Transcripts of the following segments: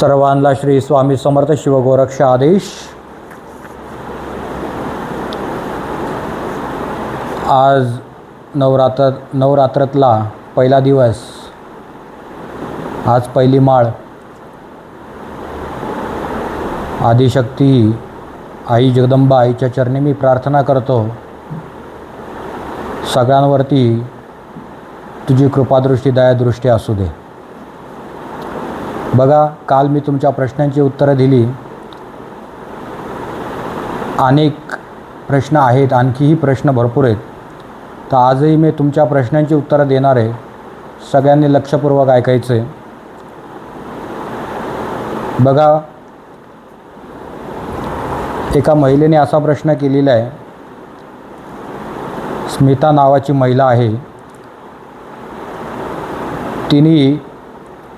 सर्वांना श्री स्वामी समर्थ शिवगोरक्ष आदेश. आज नवरात्र नवरात्रातला पहिला दिवस आज पहिली माळ. आदिशक्ती आई जगदंबा आईच्या चरणी मी प्रार्थना करतो. सगळ्यांवरती तुझी कृपादृष्टी दयादृष्टी असू दे. बघा काल मी तुमच्या प्रश्नांची उत्तरं दिली. अनेक प्रश्न आहेत आणखीही प्रश्न भरपूर आहेत. तर आजही मी तुमच्या प्रश्नांची उत्तरं देणार आहे. सगळ्यांनी लक्षपूर्वक ऐकायचं आहे बघा एका महिलेने असा प्रश्न केलेला आहे. स्मिता नावाची महिला आहे. तिने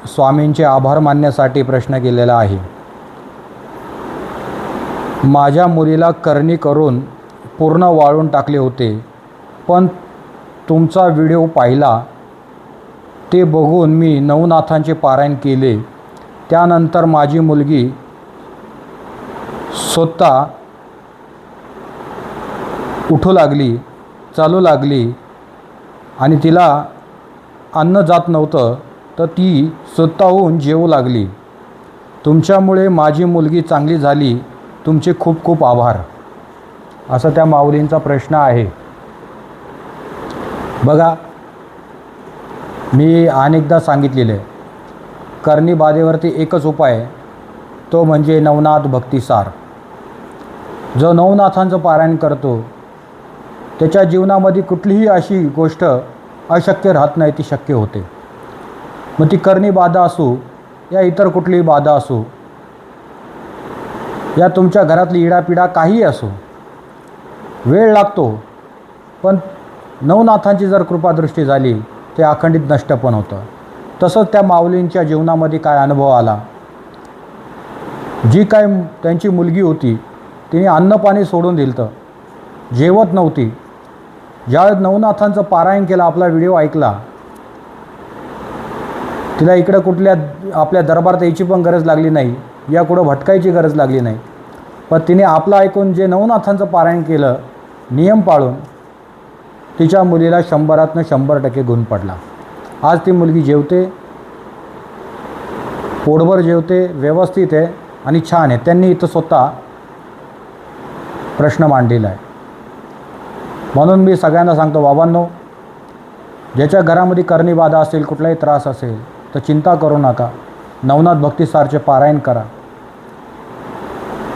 स्वामींचे आभार मानण्यासाठी प्रश्न केलेला आहे. माझ्या मुलीला करणी करून पूर्ण वाळून टाकले होते पण तुमचा व्हिडिओ पाहिला ते बघून मी नवनाथांचे पारायण केले. त्यानंतर माझी मुलगी स्वतः उठू लागली चालू लागली आणि तिला अन्न जात नव्हतं. तर ती स्वतःहून जेवू लागली. तुमच्यामुळे माझी मुलगी चांगली झाली. तुमचे खूप खूप आभार. असा त्या माऊलींचा प्रश्न आहे. बघा मी अनेकदा सांगितलेलं आहे करणी बाधेवरती एकच उपाय तो म्हणजे नवनाथ भक्तिसार. जो नवनाथांचं पारायण करतो त्याच्या जीवनामध्ये कुठलीही अशी गोष्ट अशक्य राहत नाही ती शक्य होते. मग ती करणी बाधा असू या इतर कुठलीही बाधा असू या तुमच्या घरातली इडापिडा काहीही असो वेळ लागतो पण नवनाथांची जर कृपादृष्टी झाली ते अखंडित नष्ट पण होतं. तसंच त्या माऊलींच्या जीवनामध्ये काय अनुभव आला? जी काय त्यांची मुलगी होती तिने अन्नपाणी सोडून दिलं तर जेवत नव्हती. ज्यावेळेस नवनाथांचं पारायण केलं आपला व्हिडिओ ऐकला तिला इकडं कुठल्या आपल्या दरबारात यायची पण गरज लागली नाही. या कुठं भटकायची गरज लागली नाही. पण तिने आपलं ऐकून जे नवनाथांचं पारायण केलं नियम पाळून तिच्या मुलीला शंभरातनं शंभर टक्के गुण पडला. आज ती मुलगी जेवते पोटभर जेवते व्यवस्थित आहे आणि छान आहे. त्यांनी इथं स्वतः प्रश्न मांडलेला आहे. म्हणून मी सगळ्यांना सांगतो बाबांनो ज्याच्या घरामध्ये कर्णीबाधा असेल कुठलाही त्रास असेल तर चिंता करू नका. नवनाथ भक्तिसारचे पारायण करा.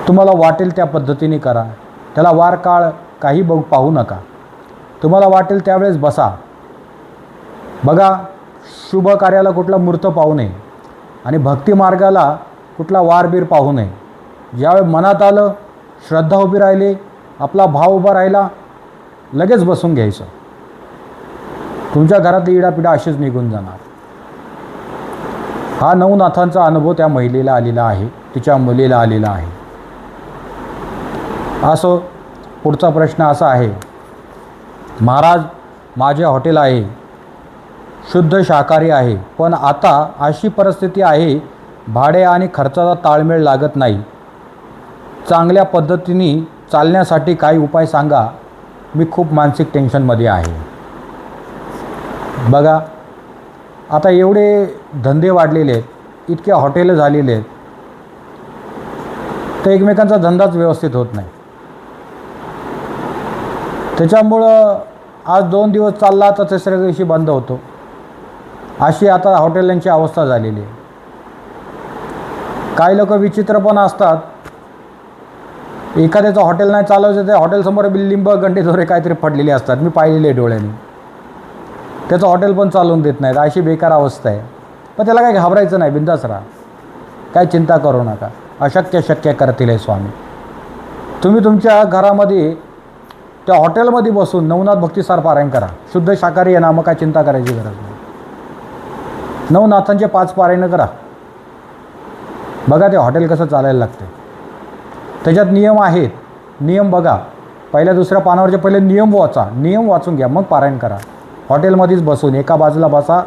तुम्हाला वाटेल त्या पद्धतीने करा. त्याला वार काळ काही बघ पाहू नका. तुम्हाला वाटेल त्यावेळेस बसा. बघा शुभ कार्याला कुठला मूर्त पाहू नये आणि भक्ती मार्गाला कुठला वारबीर पाहू नये. ज्यावेळी मनात आलं श्रद्धा उभी राहिली आपला भाव उभा राहिला लगेच बसून घ्यायचं. तुमच्या घरातली इडापिडा अशीच निघून जाणार. हा नवनाथांचा अनुभव त्या महिलेला आलेला आहे. तिच्या मुलीला आलेला आहे. असो पुढचा प्रश्न असा आहे. महाराज माझे हॉटेल आहे. शुद्ध शाकाहारी आहे. पण आता अशी परिस्थिती आहे भाडे आणि खर्चाचा ताळमेळ लागत नाही. चांगल्या पद्धतीने चालण्यासाठी काही उपाय सांगा. मी खूप मानसिक टेन्शनमध्ये आहे. बघा आता एवढे धंदे वाढलेले आहेत इतके हॉटेलं झालेले आहेत तर एकमेकांचा धंदाच व्यवस्थित होत नाही. त्याच्यामुळं आज दोन दिवस चालला तर तिसऱ्या दिवशी बंद होतो. अशी आता हॉटेलांची अवस्था झालेली आहे. काही लोक विचित्र पण असतात. एखाद्याचं हॉटेल नाही चालवायचं ते हॉटेलसमोर लिंब गंडे दोरे काहीतरी पडलेले असतात. मी पाहिलेले आहे डोळ्याने. त्याचं हॉटेल पण चालवून देत नाहीत. अशी बेकार अवस्था आहे. पण त्याला काही घाबरायचं नाही बिंदास राहा. काय चिंता करू नका. अशक्य शक्य करतील हे स्वामी. तुम्ही तुमच्या घरामध्ये त्या हॉटेलमध्ये बसून नवनाथ भक्तिसार पारायण करा. शुद्ध शाकाहारी आहे ना मग काय चिंता करायची गरज नाही. नवनाथांचे पाच पारायणं करा. बघा ते हॉटेल कसं चालायला लागते त्याच्यात नियम आहेत. नियम बघा. पहिल्या दुसऱ्या पानावरचे पहिले नियम वाचा. नियम वाचून घ्या. मग पारायण करा. हॉटेलमध्येच बसून एका बाजूला बसा.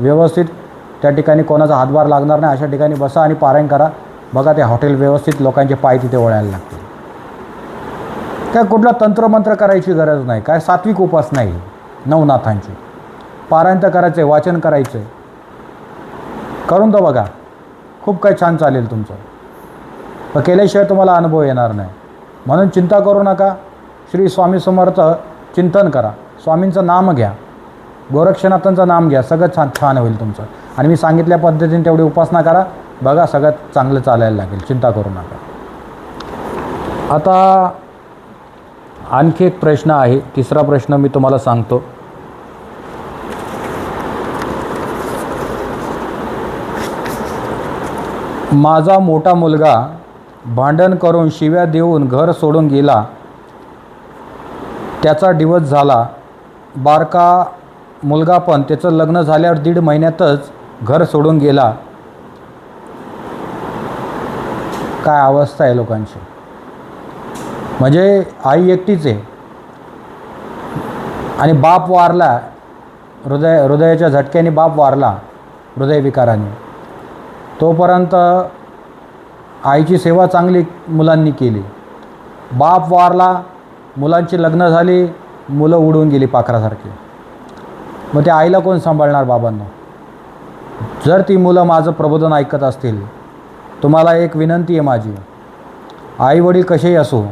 व्यवस्थित त्या ठिकाणी कोणाचा हातभार लागणार नाही अशा ठिकाणी बसा आणि पारायण करा. बघा ते हॉटेल व्यवस्थित लोकांचे पाय तिथे वळायला लागतील. काय कुठला तंत्रमंत्र करायची गरज नाही काय सात्विक उपास नाही नवनाथांची. पारायण तर करायचं आहे वाचन करायचं आहे करून तर बघा. खूप काही छान चालेल तुमचं. पण केल्याशिवाय तुम्हाला अनुभव येणार नाही. म्हणून चिंता करू नका. श्री स्वामी समर्थ चिंतन करा. स्वामींचं नाम घ्या. गोरक्षनाथांचं नाम घ्या सगळं छान छान होईल तुमचं. आणि मी सांगितल्या पद्धतीने तेवढी उपासना करा. बघा सगळं चांगलं चालायला लागेल. चिंता करू नका. आता आणखी एक प्रश्न आहे. तिसरा प्रश्न मी तुम्हाला सांगतो. माझा मोठा मुलगा भांडण करून शिव्या देऊन घर सोडून गेला. त्याचा दिवस झाला. बारका मुलगा पण त्याचं लग्न झाल्यावर दीड महिन्यातच घर सोडून गेला. काय अवस्था आहे लोकांची? म्हणजे आई एकटीच आहे. आणि बाप वारला हृदय हृदयाच्या झटक्याने बाप वारला हृदयविकाराने. तोपर्यंत आईची सेवा चांगली मुलांनी केली. बाप वारला मुलांची लग्न झाली मुलं उडून गेली पाखरासारखी. मग त्या आईला कोण सांभाळणार बाबांना? जर ती मुलं माझं प्रबोधन ऐकत असतील तुम्हाला एक विनंती आहे माझी. आई वडील कसेही असो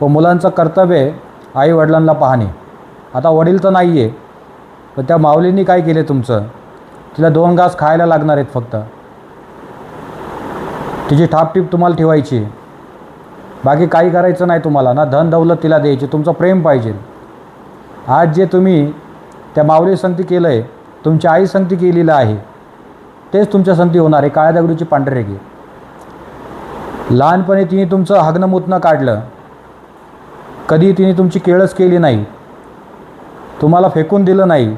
व मुलांचं कर्तव्य आहे आई वडिलांना पाहणे. आता वडील तर नाही आहे पण त्या माऊलींनी काय केले तुमचं? तिला दोन घास खायला लागणार आहेत फक्त. तिची ठापटीप तुम्हाला ठेवायची बाकी काही करायचं नाही तुम्हाला. ना धन दौलत तिला द्यायची. तुमचं प्रेम पाहिजे. आज जे तुम्ही त्या माऊली संगती केलं आहे तुमची आई संगती केलेलं आहे. तेच तुमच्या संगती होणार आहे. काळ्या दगडूची पांढरेगी. लहानपणी तिने तुमचं हग्नमुतनं काढलं. कधी तिने तुमची केळच केली नाही. तुम्हाला फेकून दिलं नाही.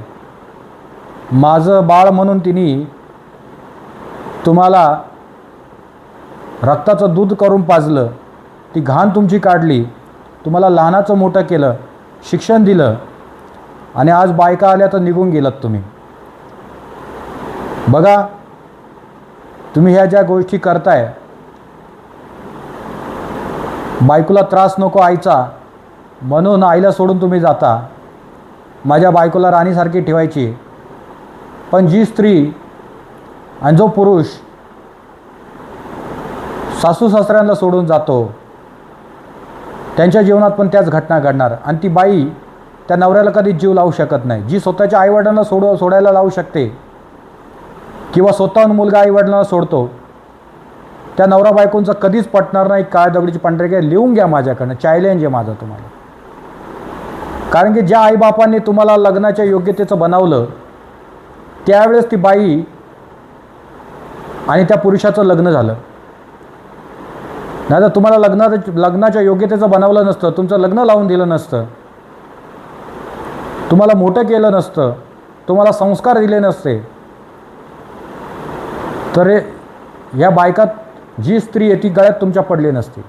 माझं बाळ म्हणून तिने तुम्हाला रक्ताचं दूध करून पाजलं. ती घाण तुमची काढली. तुम्हाला लहानाचं मोठं केलं. शिक्षण दिलं. आणि आज बायका आल्या तर निघून गेलात तुम्ही. बघा तुम्ही ह्या ज्या गोष्टी करताय बायकोला त्रास नको आईचा म्हणून आईला सोडून तुम्ही जाता. माझ्या बायकोला राणीसारखी ठेवायची. पण जी स्त्री आणि जो पुरुष सासू सासऱ्यांना सोडून जातो त्यांच्या जीवनात पण त्याच घटना घडणार. आणि ती बाई त्या नवऱ्याला कधीच जीव लावू शकत नाही. जी स्वतःच्या आईवडिलांना सोडव सोडायला लावू शकते किंवा स्वतःहून मुलगा आईवडिलांना सोडतो त्या नवरा बायकोंचं कधीच पटणार नाही. काय दगडीची पांढरे काय लिहून घ्या माझ्याकडनं. चॅलेंज आहे माझं तुम्हाला. कारण की ज्या आईबापांनी तुम्हाला लग्नाच्या योग्यतेचं बनवलं त्यावेळेस ती बाई आणि त्या पुरुषाचं लग्न झालं. नाही तर तुम्हाला लग्ना लग्नाच्या योग्यतेचं बनवलं नसतं. तुमचं लग्न लावून दिलं नसतं. तुम्हाला मोठं केलं नसतं तुम्हाला संस्कार दिले नसते. तर या बायकात जी स्त्री आहे ती गळ्यात तुमच्या पडली नसती.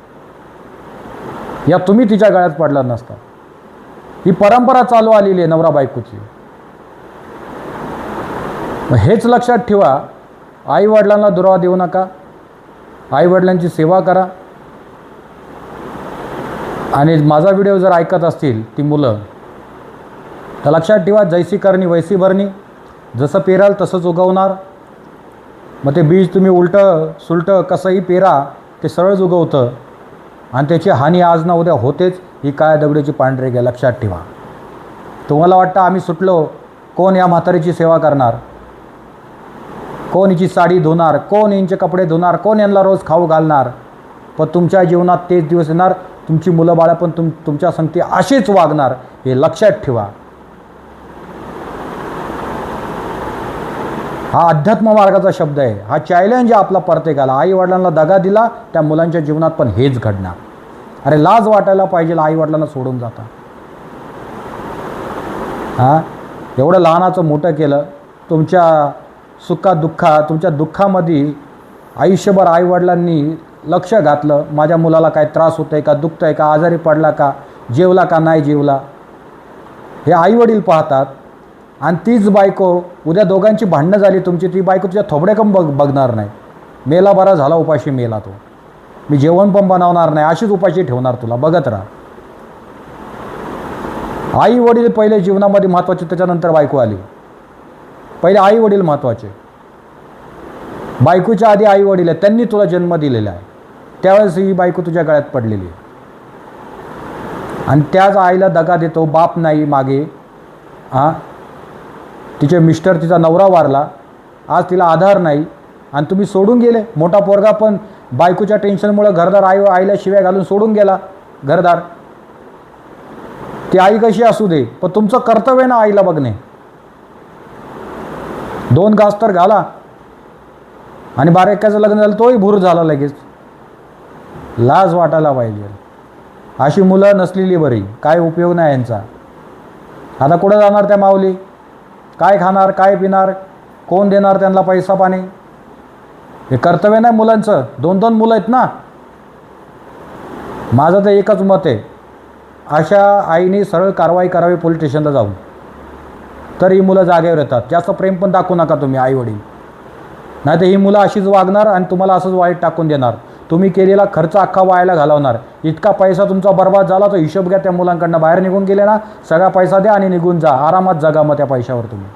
या तुम्ही तिच्या गळ्यात पडला नसता. ही परंपरा चालू आलेली आहे नवरा बायकोची. मग हेच लक्षात ठेवा आईवडिलांना दुरावा देऊ नका आईवडिलांची सेवा करा. आणि माझा व्हिडिओ जर ऐकत असतील ती मुलं तर लक्षात ठेवा जैसी करणी वैसी भरणी. जसं पेराल तसंच उगवणार. मग ते बीज तुम्ही उलटं सुलटं कसंही पेरा ते सरळच उगवतं. आणि त्याची हानी आज ना उद्या होतेच ही काळ्या दगडीची पांढरे घ्या लक्षात ठेवा. तुम्हाला वाटतं आम्ही सुटलो कोण या म्हातारीची सेवा करणार? कोण हिची साडी धुणार? कोण यांचे कपडे धुणार? कोण यांना रोज खाऊ घालणार? पण तुमच्या जीवनात तेच दिवस येणार तुमची मुलं बाळं पण तुम तुमच्या संगती अशीच वागणार हे लक्षात ठेवा. हा अध्यात्म मार्गाचा शब्द आहे. हा चॅलेंज आहे आपला प्रत्येकाला. आई वडिलांना दगा दिला त्या मुलांच्या जीवनात पण हेच घडणार. अरे लाज वाटायला पाहिजे आई वडिलांना सोडून जाता. हां? एवढं लहानाचं मोठं केलं तुमच्या सुखा दुःखा तुमच्या दुःखामध्ये आयुष्यभर आईवडिलांनी लक्ष घातलं माझ्या मुलाला काय त्रास होतो आहे का दुखतं आहे का आजारी पडला का जेवला का नाही जेवला? हे आईवडील पाहतात. आणि तीच बायको उद्या दोघांची भांडणं झाली तुमची ती बायको तुझ्या थोबड्याकम बघ बघणार नाही. मेला बरा झाला उपाशी मेला तो. मी जेवण पण बनवणार नाही अशीच उपाशी ठेवणार तुला. बघत राहा. आई वडील पहिले जीवनामध्ये महत्त्वाचे त्याच्यानंतर बायको आली. पहिले आई वडील महत्त्वाचे. बायकोच्या आधी आई वडील आहेत त्यांनी तुला जन्म दिलेला आहे. त्यावेळेस ही बायको तुझ्या गळ्यात पडलेली आहे. आणि त्याच आईला दगा देतो बाप नाही मागे. हां? तिचे मिस्टर तिचा नवरा वारला. आज तिला आधार नाही. आणि तुम्ही सोडून गेले. मोठा पोरगा पण बायकोच्या टेन्शनमुळे घरदार आई आईला शिव्या घालून सोडून गेला. घरदार. ती आई कशी असू दे? पण तुमचं कर्तव्य ना आईला बघणे. दोन घास तर घाला. आणि बारेक्याचं लग्न झालं तोही भूर झाला लगेच. लाज वाटायला पाहिजे. अशी मुलं नसलेली बरी. काय उपयोग नाही यांचा. आता कुठं जाणार त्या माऊली? काय खाणार काय पिणार कोण देणार त्यांना पैसा पाणी? हे कर्तव्य नाही मुलांचं. दोन दोन मुलं आहेत ना. माझं तर एकच मत आहे. अशा आईने सरळ कारवाई करावी पोलीस स्टेशनला जाऊन. तर ही मुलं जागेवर येतात. जास्त प्रेम पण दाखवू नका तुम्ही आईवडील. नाही तर ही मुलं अशीच वागणार आणि तुम्हाला असंच वाईट टाकून देणार. तुम्ही केलेला खर्च अख्खा वायाला घालवणार. इतका पैसा तुमचा बर्बाद झाला तर हिशोब घ्या त्या मुलांकडनं. बाहेर निघून गेले ना सगळा पैसा द्या आणि निघून जा. आरामात जगा मग त्या पैशावर तुम्ही.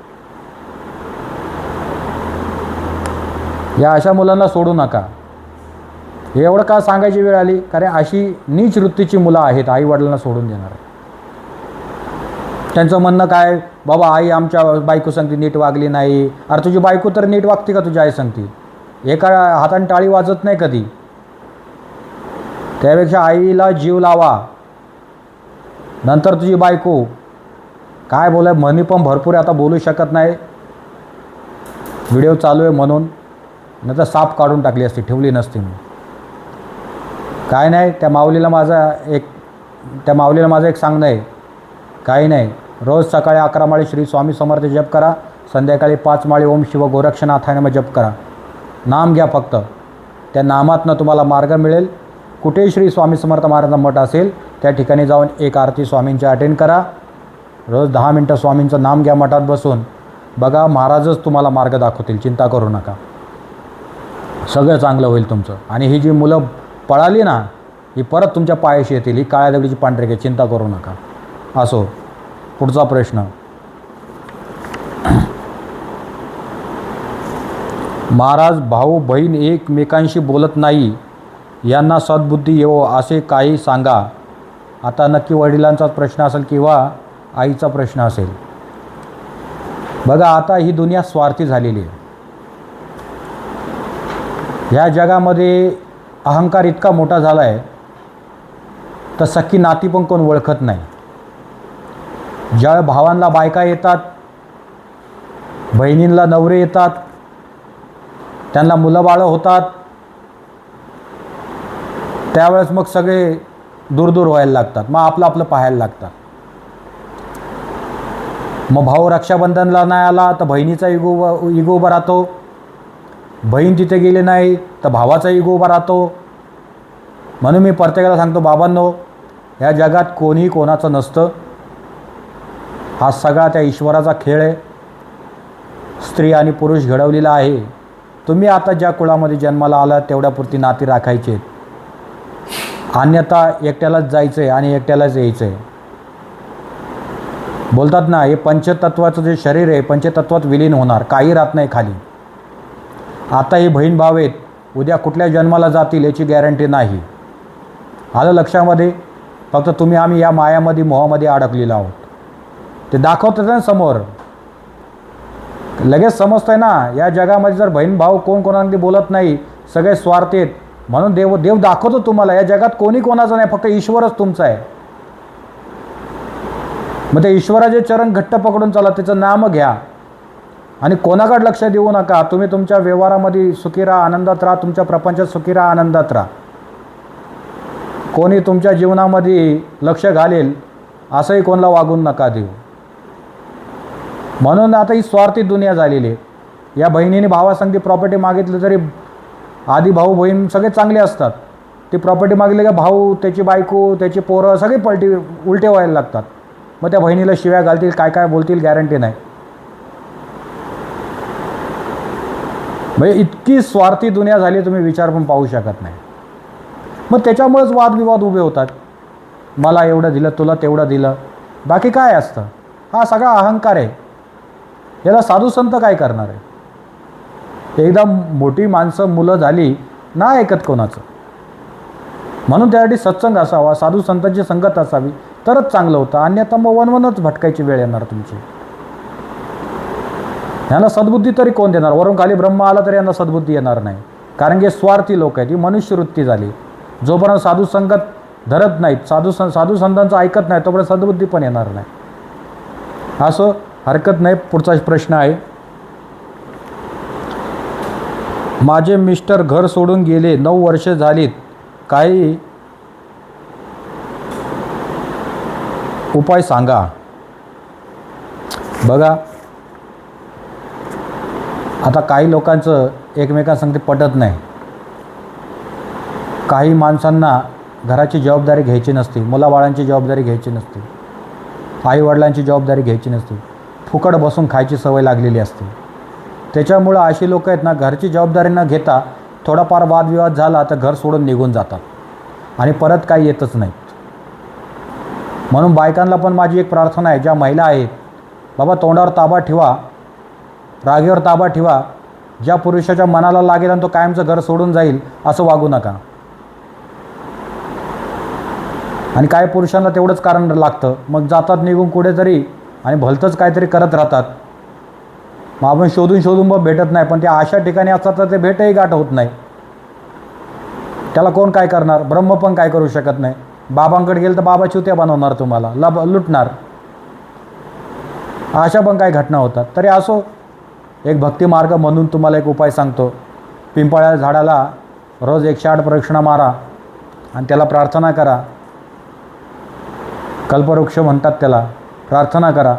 या अशा मुलांना सोडू नका. एवढं का सांगायची वेळ आली? कारण अशी नीच वृत्तीची मुलं आहेत आई वडिलांना सोडून देणार. त्यांचं म्हणणं काय? बाबा आई आमच्या बायको सांगते नीट वागली नाही. अरे तुझी बायको तर नीट वागते का तुझी आई सांगते? एका हाताने टाळी वाजत नाही कधी? त्यापेक्षा आईला जीव लावा. नंतर तुझी बायको. काय बोलाय म्हणी पण भरपूर आता बोलू शकत नाही. व्हिडिओ चालू आहे म्हणून. नंतर साप काढून टाकली असती ठेवली नसती मी. काय नाही त्या माऊलीला माझा एक त्या माऊलीला माझं एक सांगणं आहे. काही नाही. रोज सकाळी अकरा माळी श्री स्वामी समर्थ जप करा. संध्याकाळी पाच माळी ओम शिव गोरक्षनाथाने मग जप करा. नाम घ्या फक्त. त्या नामातनं तुम्हाला मार्ग मिळेल. कुठे श्री स्वामी समर्थ महाराजांचा मठ असेल त्या ठिकाणी जाऊन एक आरती स्वामींची अटेंड करा. रोज दहा मिनटं स्वामींचं नाम घ्या मठात बसून. बघा महाराजच तुम्हाला मार्ग दाखवतील चिंता करू नका. सगळं चांगलं होईल तुमचं. आणि ही जी मुलं पळाली ना ही परत तुमच्या पायाशी येतील ही काळ्या दगडीची पांढरे घे चिंता करू नका. असो पुढचा प्रश्न. महाराज भाऊ बहीण एकमेकांशी बोलत नाही. यांना सद्बुद्धी येवो असे काही सांगा. आता नक्की वडिलांचाच प्रश्न असेल किंवा आईचा प्रश्न असेल. बघा आता ही दुनिया स्वार्थी झालेली आहे. ह्या जगामध्ये अहंकार इतका मोठा झाला आहे तर सख्खी नाती पण कोण ओळखत नाही. ज्या भावांना बायका येतात बहिणींना नवरे येतात त्यांना मुलं बाळं होतात त्यावेळेस मग सगळे दूर दूर व्हायला लागतात. मग आपलं आपलं पाहायला लागतात. मग भाऊ रक्षाबंधनला नाही आला तर बहिणीचा इगो इगो उभा राहतो. बहीण तिथे गेली नाही तर भावाचा इगो उभा राहतो. म्हणून मी प्रत्येकाला सांगतो बाबांनो ह्या जगात कोणी कोणाचं नसतं. हा सगळा त्या ईश्वराचा खेळ आहे. स्त्री आणि पुरुष घडवलेला आहे. तुम्ही आता ज्या कुळामध्ये जन्माला आलात तेवढ्यापुरती नाती राखायची आहेत. अन्यथा एकट्यालाच जायचं आहे आणि एकट्यालाच यायचं आहे बोलतात ना हे पंचतत्वाचं जे शरीर आहे पंचतत्वात विलीन होणार काही राहत नाही खाली. आता हे बहीण भाव आहेत उद्या कुठल्या जन्माला जातील याची गॅरंटी नाही. आलं लक्षामध्ये? फक्त तुम्ही आम्ही या मायामध्ये मोहामध्ये अडकलेलो आहोत. ते दाखवतात ना समोर. लगेच समजतंय ना या जगामध्ये जर बहीण भाऊ कोण कोणामध्ये बोलत नाही सगळे स्वार्थी आहेत म्हणून देव देव दाखवतो तुम्हाला या जगात कोणी कोणाचं नाही फक्त ईश्वरच तुमचा आहे. मग ते ईश्वराचे चरण घट्ट पकडून चाला त्याचं नाम घ्या. आणि कोणाकडे लक्ष देऊ नका तुम्ही तुमच्या व्यवहारामध्ये सुखी राहा आनंदात राहा तुमच्या प्रपंचात सुखी राहा आनंदात राहा. कोणी तुमच्या जीवनामध्ये लक्ष घालेल असंही कोणाला वागून नका देऊ. म्हणून आता ही स्वार्थी दुनिया झालेली आहे. या बहिणीने भावासंगती प्रॉपर्टी मागितली तरी आधी भाऊ बहीण सगळे चांगले असतात. ते प्रॉपर्टी मागले का भाऊ त्याची बायको त्याची पोरं सगळे पलटी उलटे व्हायला लागतात. मग त्या बहिणीला शिव्या घालतील काय काय बोलतील गॅरंटी नाही. म्हणजे इतकी स्वार्थी दुनिया झाली तुम्ही विचार पण पाहू शकत नाही. मग त्याच्यामुळेच वादविवाद उभे होतात. मला एवढं दिलं तुला तेवढं दिलं. बाकी काय असतं? हा सगळा अहंकार आहे. याला साधू संत काय करणार आहे? एकदा मोठी माणसं मुलं झाली ना ऐकत कोणाचं? म्हणून त्यासाठी सत्संग असावा साधू संतांची संगत असावी तरच चांगलं होतं. अन्यथा मग वनवनच भटकायची वेळ येणार तुमची. यांना सद्बुद्धी तरी कोण देणार? वरून खाली ब्रह्म आला तरी यांना सद्बुद्धी येणार नाही. कारण की स्वार्थी लोक आहेत. ही मनुष्यवृत्ती झाली. जोपर्यंत साधू संगत धरत नाहीत साधू सं साधू संतांचं ऐकत नाही तोपर्यंत सद्बुद्धी पण येणार नाही. असं हरकत नाही. पुढचा प्रश्न आहे. माझे मिस्टर घर सोडून गेले नऊ वर्षे झालीत. काही उपाय सांगा. बघा. आता काही लोकांचं एकमेकांसंगती पटत नाही. काही माणसांना घराची जबाबदारी घ्यायची नसते. मुलाबाळांची जबाबदारी घ्यायची नसते. आईवडिलांची जबाबदारी घ्यायची नसते. फुकट बसून खायची सवय लागलेली असते. त्याच्यामुळं अशी लोक आहेत ना घरची जबाबदारी न घेता थोडाफार वादविवाद झाला तर घर सोडून निघून जातात. आणि परत काही येतच नाहीत म्हणून बायकांना पण माझी एक प्रार्थना आहे ज्या महिला आहेत बाबा तोंडावर ताबा ठेवा रागेवर ताबा ठेवा ज्या पुरुषाच्या मनाला लागेल आणि तो कायमचं घर सोडून जाईल असं वागू नका. आणि काय पुरुषांना तेवढंच कारण लागतं. मग जातात निघून कुठेतरी आणि भलतंच काहीतरी करत राहतात. मग आपण शोधून शोधून मग भेटत नाही पण ते अशा ठिकाणी असतात तर ते भेटही गाठ होत नाही. त्याला कोण काय करणार? ब्रह्म पण काय करू शकत नाही. बाबांकडे गेलं तर बाबा चुत्या बनवणार तुम्हाला लब लुटणार. अशा पण काही घटना होतात. तरी असो एक भक्तिमार्ग म्हणून तुम्हाला एक उपाय सांगतो. पिंपळ्या झाडाला रोज एकशे आठ प्रदक्षिणा मारा आणि त्याला प्रार्थना करा. कल्पवृक्ष म्हणतात त्याला प्रार्थना करा.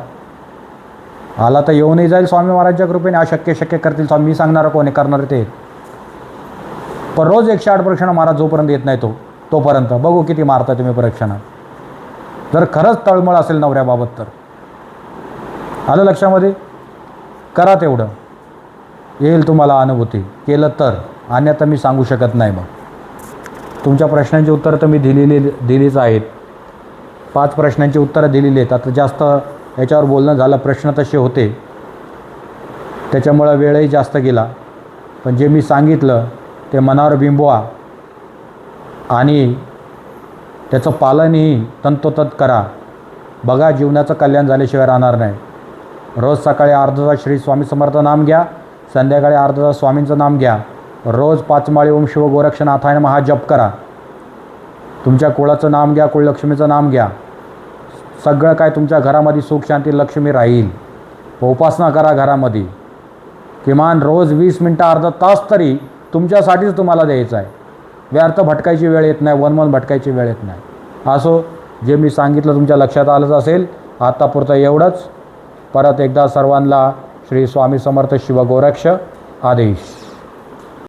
आला तर येऊनही जाईल स्वामी महाराजच्या कृपेने. अशक्य शक्य करतील स्वामी. मी सांगणार कोणी करणार ते. पण रोज एकशे आठ प्रक्षण महाराज जोपर्यंत येत नाही तो तोपर्यंत. बघू किती मारता तुम्ही प्रदक्षिणा जर खरंच तळमळ असेल नवऱ्याबाबत तर. आलं लक्षामध्ये? करा तेवढं. येईल तुम्हाला अनुभूती. केलं तर. अन्यथा मी सांगू शकत नाही मग. तुमच्या प्रश्नांची उत्तरं तर मी दिलेली दिलीच आहेत. पाच प्रश्नांची उत्तरं दिलेली आहेत. आता जास्त याच्यावर बोलणं झालं प्रश्न तसे होते. त्याच्यामुळं वेळही जास्त गेला. पण जे मी सांगितलं ते मनावर बिंबवा आणि त्याचं पालनही तंतोतंत करा. बघा जीवनाचं कल्याण झाल्याशिवाय राहणार नाही. रोज सकाळी अर्धा तास श्री स्वामी समर्थ नाम घ्या संध्याकाळी अर्धा तास स्वामींचं नाम घ्या. रोज पाचमाळी ओम शिव गोरक्षनाथाय महा जप करा. तुमच्या कुळाचं नाम घ्या कुळलक्ष्मीचं नाम घ्या. सगळं काय तुमच्या घरामध्ये सुख शांती लक्ष्मी राहील. उपासना करा घरामध्ये. किमान रोज वीस मिनटं अर्धा तास तरी तुमच्यासाठीच तुम्हाला द्यायचं आहे. व्यर्थ भटकायची वेळ येत नाही वनवन भटकायची वेळ येत नाही. असो जे मी सांगितलं तुमच्या लक्षात आलंच असेल आत्तापुरतं एवढंच. परत एकदा सर्वांना श्री स्वामी समर्थ शिवगोरक्ष आदेश.